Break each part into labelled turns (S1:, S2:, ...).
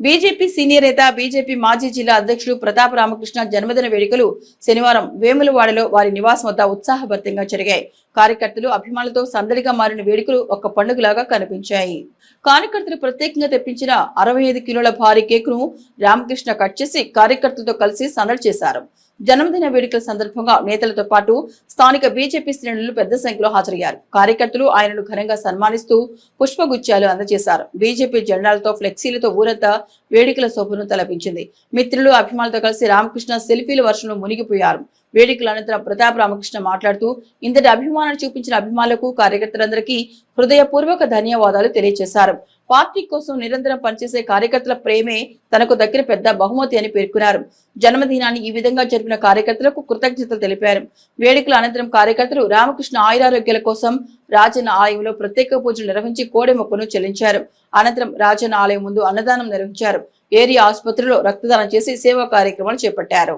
S1: BJP senior నేత BJP మాజీ జిల్లా అధ్యక్షుడు ప్రతాప్ రామకృష్ణ జన్మదిన వేడుకలు శనివారం వేములవాడలో వారి నివాసం వద్ద ఉత్సాహభరితంగా జరిగాయి. కార్యకర్తలు అభిమానులతో సందడిగా మారిన వేడుకలు ఒక పండుగలాగా కనిపించాయి. కార్యకర్తలు ప్రత్యేకంగా తెప్పించిన అరవై ఐదు కిలోల భారీ కేకును రామకృష్ణ కట్ చేసి కార్యకర్తలతో కలిసి సందడి చేశారు. జన్మదిన వేడుకల సందర్భంగా నేతలతో పాటు స్థానిక బీజేపీ శ్రేణులు పెద్ద సంఖ్యలో హాజరయ్యారు. కార్యకర్తలు ఆయనను ఘనంగా సన్మానిస్తూ పుష్పగుచ్చాలు అందజేశారు. బీజేపీ జెండాలతో ఫ్లెక్సీలతో ఊరంతా వేడుకల శోభను తలపించింది. మిత్రులు అభిమానులతో కలిసి రామకృష్ణ సెల్ఫీల వర్షంలో మునిగిపోయారు. వేడుకల అనంతరం ప్రతాప్ రామకృష్ణ మాట్లాడుతూ ఇంతటి అభిమానాలు చూపించిన అభిమానులకు కార్యకర్తలందరికీ హృదయపూర్వక ధన్యవాదాలు తెలియజేశారు. పార్టీ కోసం నిరంతరం పనిచేసే కార్యకర్తల ప్రేమే తనకు దక్కిన పెద్ద బహుమతి అని పేర్కొన్నారు. జన్మదినాన్ని ఈ విధంగా జరిపిన కార్యకర్తలకు కృతజ్ఞతలు తెలిపారు. వేడుకల అనంతరం కార్యకర్తలు రామకృష్ణ ఆయురారోగ్యాల కోసం రాజన్న ఆలయంలో ప్రత్యేక పూజలు నిర్వహించి కోడె మొక్కను చెల్లించారు. అనంతరం రాజన్న ఆలయం ముందు అన్నదానం నిర్వహించారు. ఏరియా ఆసుపత్రిలో రక్తదానం చేసి సేవా కార్యక్రమాలు చేపట్టారు.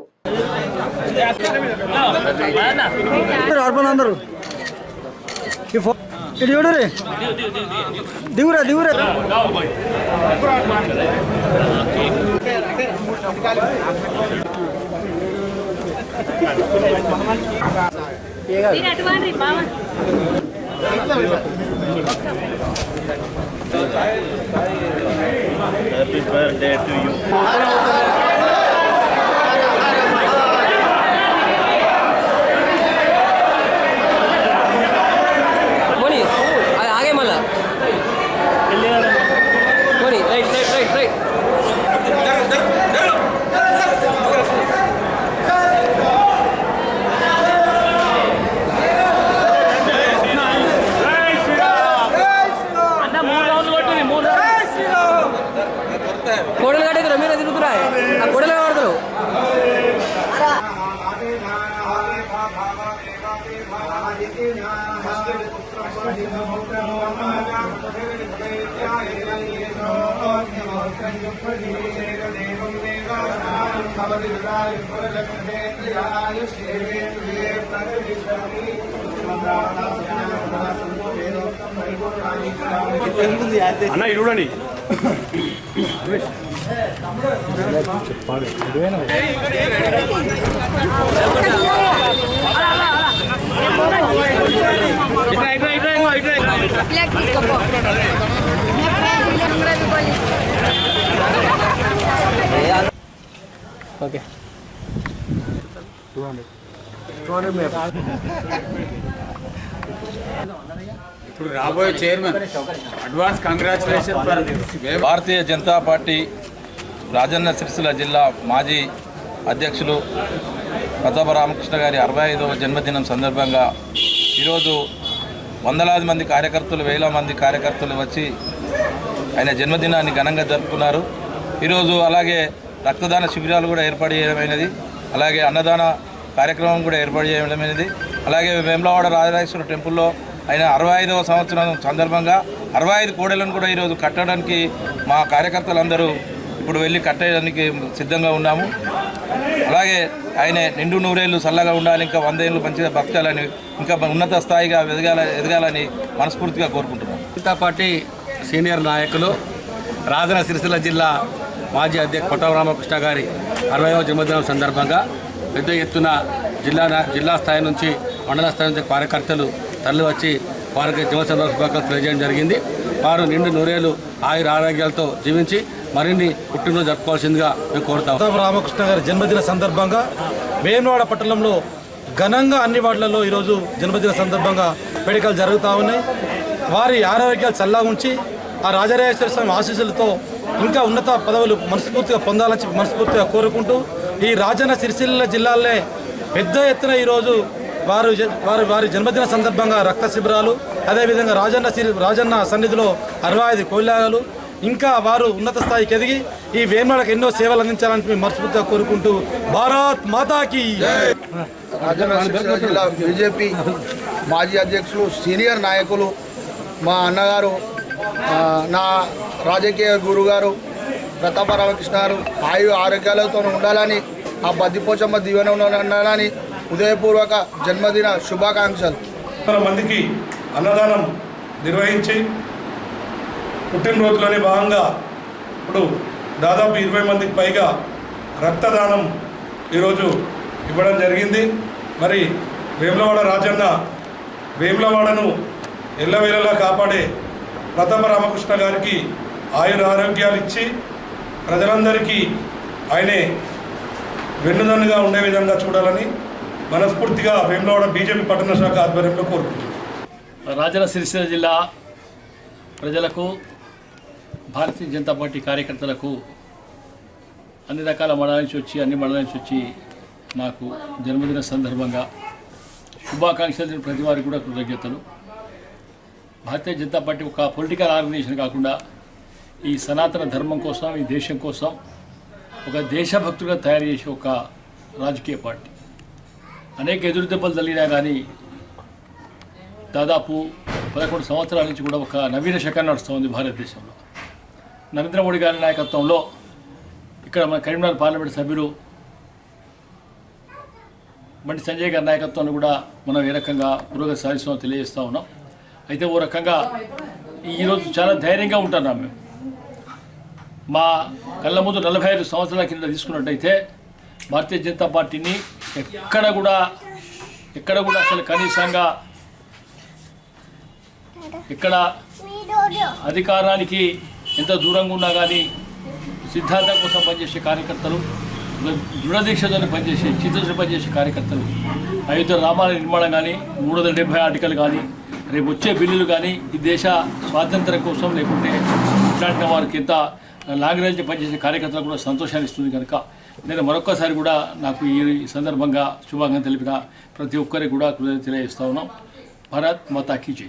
S2: అర్పణ దిగురా దిగురా.
S3: మామ
S4: Happy birthday to you.
S5: Money, आगे मला Money, right, కోడలు కట్టేదిరా మీరే తిరుగుతురా? ఆ కోడలు కడతారు
S4: అన్న ఇది చూడండి
S3: బ్లాక్ తీసుకోపో
S5: ఓకే
S6: ఇప్పుడు రాబోయే chairman advance congratulation
S7: Bharatiya Janata party Rajanna Sircilla జిల్లా మాజీ అధ్యక్షులు ప్రతాప రామకృష్ణ గారి అరవై ఐదవ జన్మదినం సందర్భంగా ఈరోజు వందలాది మంది కార్యకర్తలు వేల మంది కార్యకర్తలు వచ్చి ఆయన జన్మదినాన్ని ఘనంగా జరుపుకున్నారు. ఈరోజు అలాగే రక్తదాన శిబిరాలు కూడా ఏర్పాటు చేయడమైనది. అలాగే అన్నదాన కార్యక్రమం కూడా ఏర్పాటు చేయడమైనది. అలాగే వేములవాడ రాజరాజేశ్వర టెంపుల్లో ఆయన అరవై ఐదవ సంవత్సరం సందర్భంగా అరవై ఐదు కోడలను కూడా ఈరోజు కట్టడానికి మా కార్యకర్తలందరూ ఇప్పుడు వెళ్ళి కట్టడానికి సిద్ధంగా ఉన్నాము. అలాగే ఆయన నిండు నూరేళ్ళు చల్లగా ఉండాలి ఇంకా వంద ఏళ్ళు మంచిగా బతకాలని ఇంకా ఉన్నత స్థాయిగా ఎదగాల ఎదగాలని మనస్ఫూర్తిగా కోరుకుంటున్నాను
S6: జనతా పార్టీ సీనియర్ నాయకులు రాజన సిరిసిల్ల జిల్లా మాజీ అధ్యక్ష కొట్టవ రామకృష్ణ గారి అరవైవ జన్మదినం సందర్భంగా పెద్ద ఎత్తున జిల్లా జిల్లా స్థాయి నుంచి మండల స్థాయి నుంచి కార్యకర్తలు తరలి వచ్చి వారికి జన్మదిన శుభాకాంక్షలు తెలియజేయడం జరిగింది. వారు నిండు నూరేలు ఆయుర ఆరోగ్యాలతో జీవించి మరిన్ని పుట్టినరోజు జరుపుకోవాల్సిందిగా మేము కోరుతాం.
S2: రామకృష్ణ గారి జన్మదిన సందర్భంగా వేములవాడ పట్టణంలో ఘనంగా అన్ని వార్డులలో ఈరోజు జన్మదిన సందర్భంగా వేడుకలు జరుగుతూ ఉన్నాయి. వారి ఆరోగ్యాలు చల్లగా ఉంచి ఆ రాజరాజేశ్వర స్వామి ఆశీస్సులతో ఇంకా ఉన్నత పదవులు మనస్ఫూర్తిగా పొందాలని మనస్ఫూర్తిగా కోరుకుంటూ ఈ రాజన్న సిరిసిల్ల జిల్లాలనే పెద్ద ఎత్తున ఈరోజు వారు వారు వారి వారి జన్మదిన సందర్భంగా రక్త శిబిరాలు అదేవిధంగా రాజన్న రాజన్న సన్నిధిలో అరవై ఐదు కోయిలాగాలు ఇంకా వారు ఉన్నత స్థాయికి ఎదిగి ఈ వేమలకు ఎన్నో సేవలు అందించాలని మేము మనస్ఫూర్తిగా కోరుకుంటూ భారత్ మాతాకి
S8: జిల్లా బీజేపీ మాజీ అధ్యక్షులు సీనియర్ నాయకులు మా అన్నగారు నా రాజకీయ గురుగారు ప్రతాప రామకృష్ణ గారు ఆయు ఆరోగ్యాలతో ఉండాలని ఆ బద్దిపోచమ్మ దీవెన ఉండాలని ఉదయపూర్వక జన్మదిన శుభాకాంక్షలు.
S9: వందల మందికి అన్నదానం నిర్వహించి పుట్టినరోజులోనే భాగంగా ఇప్పుడు దాదాపు ఇరవై మందికి పైగా రక్తదానం ఈరోజు ఇవ్వడం జరిగింది. మరి వేములవాడ రాజన్న వేములవాడను ఎల్లవేళలా కాపాడే ప్రథమ రామకృష్ణ గారికి ఆయుర ఆరోగ్యాలు ఇచ్చి ప్రజలందరికీ ఆయనే వెన్నుదన్నుగా ఉండే విధంగా చూడాలని మనస్ఫూర్తిగా వేములవాడ బీజేపీ పట్టణ శాఖ ఆధ్వర్యంలో కోరుకుంటున్నాం.
S10: రాజన్న సిరిసిల్ల జిల్లా ప్రజలకు భారతీయ జనతా పార్టీ కార్యకర్తలకు అన్ని రకాల మండల నుంచి వచ్చి అన్ని మండల నుంచి వచ్చి నాకు జన్మదిన సందర్భంగా శుభాకాంక్షలు ప్రతి వారికి కూడా కృతజ్ఞతలు. భారతీయ జనతా పార్టీ ఒక పొలిటికల్ ఆర్గనైజేషన్ కాకుండా ఈ సనాతన ధర్మం కోసం ఈ దేశం కోసం ఒక దేశభక్తులుగా తయారు చేసే ఒక రాజకీయ పార్టీ. అనేక ఎదురు దెబ్బలు తగిలినా కానీ దాదాపు పదకొండు సంవత్సరాల నుంచి కూడా ఒక నవీన శకం నడుస్తుంది భారతదేశంలో. నరేంద్ర మోడీ గారి నాయకత్వంలో ఇక్కడ మన కరీంనగర్ పార్లమెంట్ సభ్యులు బండి సంజయ్ గారి నాయకత్వంలో కూడా మనం ఏ రకంగా పురోగతి సాధిస్తామో తెలియజేస్తూ ఉన్నాం. అయితే ఓ రకంగా ఈరోజు చాలా ధైర్యంగా ఉంటున్నాం మేము. మా కళ్ళ ముందు నలభై ఐదు సంవత్సరాల కింద తీసుకున్నట్టయితే భారతీయ జనతా పార్టీని ఎక్కడ కూడా ఎక్కడ కూడా అసలు కనీసంగా ఇక్కడ అధికారానికి ఎంత దూరంగా ఉన్నా కానీ సిద్ధాంతం కోసం పనిచేసే కార్యకర్తలు దృఢదీక్షతో పనిచేసే చిత్తశుద్ధి పనిచేసే కార్యకర్తలు అయోధ్య రామాల నిర్మాణం కానీ మూడు వందల డెబ్బై ఆర్టికల్ కానీ రేపు వచ్చే బిల్లులు కానీ ఈ దేశ స్వాతంత్రం కోసం లేకుంటే ఇట్లాంటి వారికి ఎంత నాగరాజు పనిచేసే కార్యకర్తలు కూడా సంతోషాన్ని ఇస్తుంది కనుక నేను మరొక్కసారి కూడా నాకు ఈ సందర్భంగా శుభాకాంక్షలు తెలిపిన ప్రతి ఒక్కరికి కూడా కృతజ్ఞతలు తెలియజేస్తా ఉన్నాం. భారత్ మాతా కీ జై.